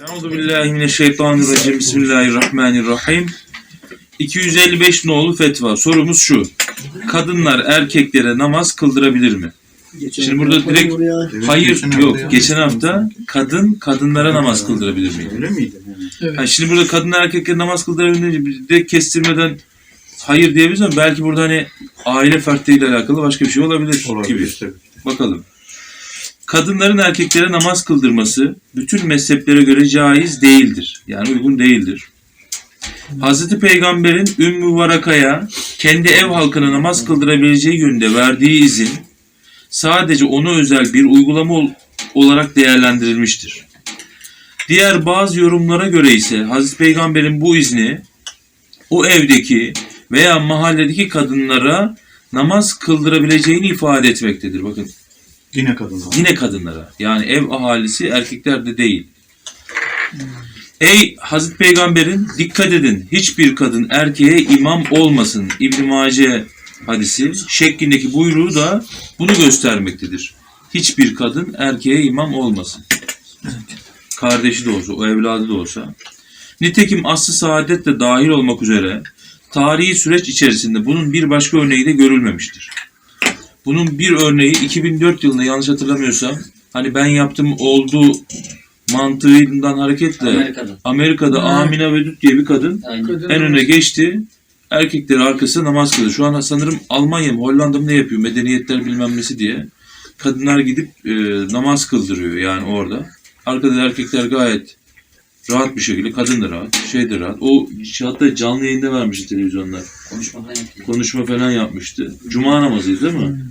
Euzu billahi mineşşeytanirracim. Bismillahirrahmanirrahim. 255 nolu fetva. Sorumuz şu. Kadınlar erkeklere namaz kıldırabilir mi? Şimdi burada direkt hayır geçen hafta yok. ya. Geçen hafta kadın kadınlara namaz kıldırabilir mi? Öyle miydi? Yani? Ha, şimdi burada kadınlar erkeklere namaz kıldırabilir mi? Direkt kestirmeden hayır diyebiliriz ama belki burada hani aile fertleriyle alakalı başka bir şey olabilir, gibi. Olabilir tabii. Bakalım. Kadınların erkeklere namaz kıldırması bütün mezheplere göre caiz değildir. Yani uygun değildir. Hazreti Peygamber'in Ümmü Varaka'ya kendi ev halkına namaz kıldırabileceği yönünde verdiği izin sadece ona özel bir uygulama ol- olarak değerlendirilmiştir. Diğer bazı yorumlara göre ise Hazreti Peygamber'in bu izni o evdeki veya mahalledeki kadınlara namaz kıldırabileceğini ifade etmektedir. Bakın Yine kadınlar. Yine kadınlara. Yani ev ahalisi erkeklerde değil. Ey Hazreti Peygamber'in dikkat edin hiçbir kadın erkeğe imam olmasın İbn Mace hadisi şeklindeki buyruğu da bunu göstermektedir. Hiçbir kadın erkeğe imam olmasın. Kardeşi de olsa, o evladı da olsa. Nitekim aslı saadet de dahil olmak üzere tarihi süreç içerisinde bunun bir başka örneği de görülmemiştir. Bunun bir örneği 2004 yılında yanlış hatırlamıyorsam hani ben yaptım oldu mantığından hareketle Amerika'da. Amerika'da Ha. Amina Vedut diye bir kadın Aynen. En öne geçti. Erkekleri arkasında namaz kılıyor. Şu an sanırım Almanya mı Hollanda mı ne yapıyor? Medeniyetler bilmem nesi diye. Kadınlar gidip e, namaz kıldırıyor yani orada. Arkada erkekler gayet rahat bir şekilde. Kadın da rahat. Şey de rahat. O hatta canlı yayında vermişti televizyonlar. Konuşma falan. Konuşma falan yapmıştı. Cuma namazıydı değil mi?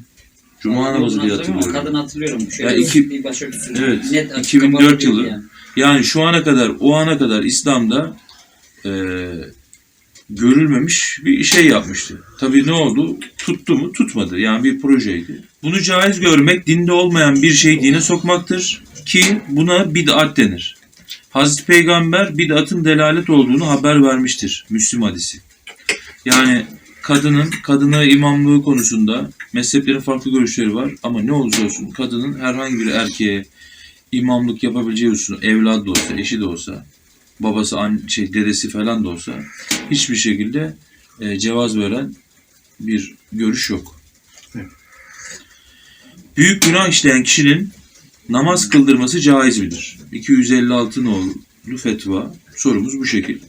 Cuma namazı diye Kadın hatırlıyorum. Kadın hatırlıyorum. Şöyle Ya iki- bir başörtüsü. Evet, Net açık 2004 kapalı değil yılı. yani. Yani şu ana kadar, o ana kadar İslam'da e, görülmemiş bir şey yapmıştı. Tabii ne oldu? Tuttu mu? Tutmadı. Yani bir projeydi. Bunu caiz görmek dinde olmayan bir şeyi dine sokmaktır ki buna bid'at denir. Hazreti Peygamber bid'atın delalet olduğunu haber vermiştir. Müslüm hadisi. Yani kadının kadına imamlığı konusunda mezheplerin farklı görüşleri var ama ne olursa olsun kadının herhangi bir erkeğe imamlık yapabileceği hususunda evladı da olsa, eşi de olsa, babası, an, şey, dedesi falan da olsa hiçbir şekilde e, cevaz veren bir görüş yok. Evet. Büyük günah işleyen kişinin namaz kıldırması caiz midir? 256 nolu fetva. Sorumuz bu şekil.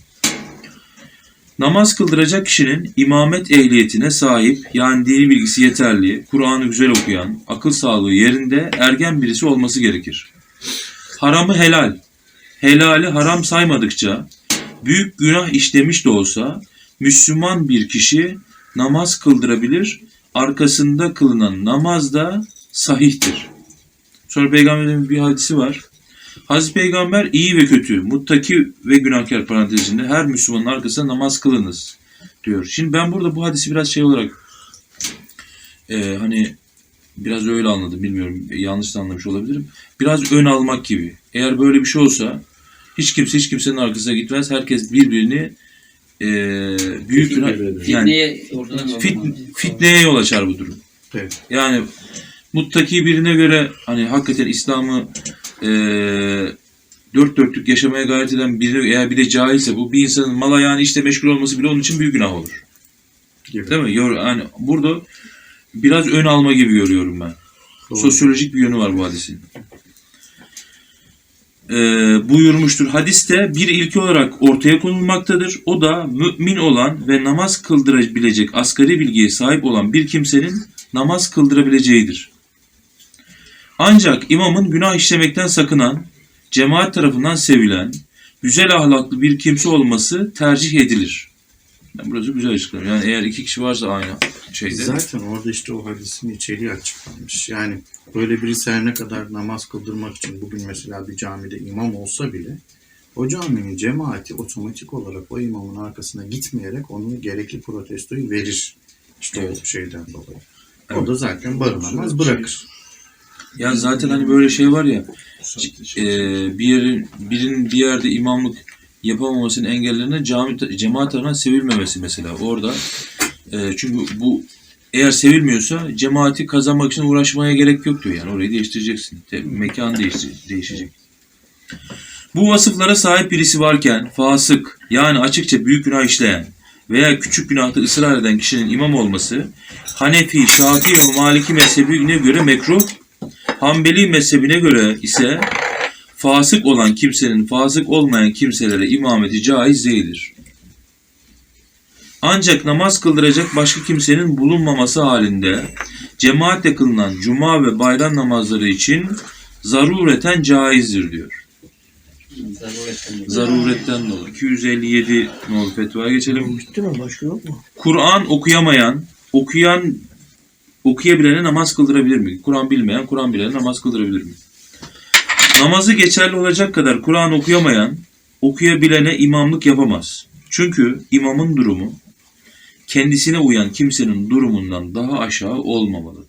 Namaz kıldıracak kişinin imamet ehliyetine sahip yani dini bilgisi yeterli, Kur'an'ı güzel okuyan, akıl sağlığı yerinde ergen birisi olması gerekir. Haramı helal, helali haram saymadıkça büyük günah işlemiş de olsa Müslüman bir kişi namaz kıldırabilir, arkasında kılınan namaz da sahihtir. Sonra Peygamber'in bir hadisi var. Hazreti Peygamber iyi ve kötü, muttaki ve günahkar parantezinde her Müslümanın arkasında namaz kılınız diyor. Şimdi ben burada bu hadisi biraz şey olarak e, hani biraz öyle anladım bilmiyorum yanlış da anlamış olabilirim. Biraz ön almak gibi. Eğer böyle bir şey olsa hiç kimse hiç kimsenin arkasına gitmez. Herkes birbirini e, büyük günah yani Fitneye fit, fitneye yol açar bu durum. Evet. Yani muttaki birine göre hani hakikaten İslam'ı e, dört dörtlük yaşamaya gayret eden birine eğer bir de caizse bu bir insanın mal ayağını işte meşgul olması bile onun için büyük günah olur. Gibi. Değil mi? Yani burada biraz ön alma gibi görüyorum ben. Doğru. Sosyolojik bir yönü var bu hadisin. Ee, buyurmuştur. Hadiste bir ilke olarak ortaya konulmaktadır. O da mümin olan ve namaz kıldırabilecek asgari bilgiye sahip olan bir kimsenin namaz kıldırabileceğidir. Ancak imamın günah işlemekten sakınan, cemaat tarafından sevilen, güzel ahlaklı bir kimse olması tercih edilir. Yani burası güzel açıklama. Yani eğer iki kişi varsa aynı şeyde. Zaten orada işte o hadisin içeriği açıklanmış. Yani böyle birisi her ne kadar namaz kıldırmak için bugün mesela bir camide imam olsa bile o caminin cemaati otomatik olarak o imamın arkasına gitmeyerek onun gerekli protestoyu verir. İşte Evet. o şeyden dolayı. Evet. O da zaten barınamaz bırakır. Ya zaten hani böyle şey var ya e, bir yerin birinin bir yerde imamlık yapamamasının engellerine cami cemaat tarafından sevilmemesi mesela orada e, çünkü bu eğer sevilmiyorsa cemaati kazanmak için uğraşmaya gerek yok diyor yani orayı değiştireceksin. Te- mekan değişti- değişecek. Bu vasıflara sahip birisi varken fasık yani açıkça büyük günah işleyen veya küçük günahta ısrar eden kişinin imam olması Hanefi, Şafii ve Maliki mezhebine göre mekruh, Hanbeli mezhebine göre ise fasık olan kimsenin fasık olmayan kimselere imameti caiz değildir. Ancak namaz kıldıracak başka kimsenin bulunmaması halinde cemaatle kılınan cuma ve bayram namazları için zarureten caizdir diyor. Zaruretten dolayı. Zaruretten dolayı. 257 nol fetvaya geçelim. Bitti mi? Başka yok mu? Kur'an okuyamayan, okuyan okuyabilene namaz kıldırabilir mi? Kur'an bilmeyen, Kur'an bilene namaz kıldırabilir mi? Namazı geçerli olacak kadar Kur'an okuyamayan, okuyabilene imamlık yapamaz. Çünkü imamın durumu kendisine uyan kimsenin durumundan daha aşağı olmamalıdır.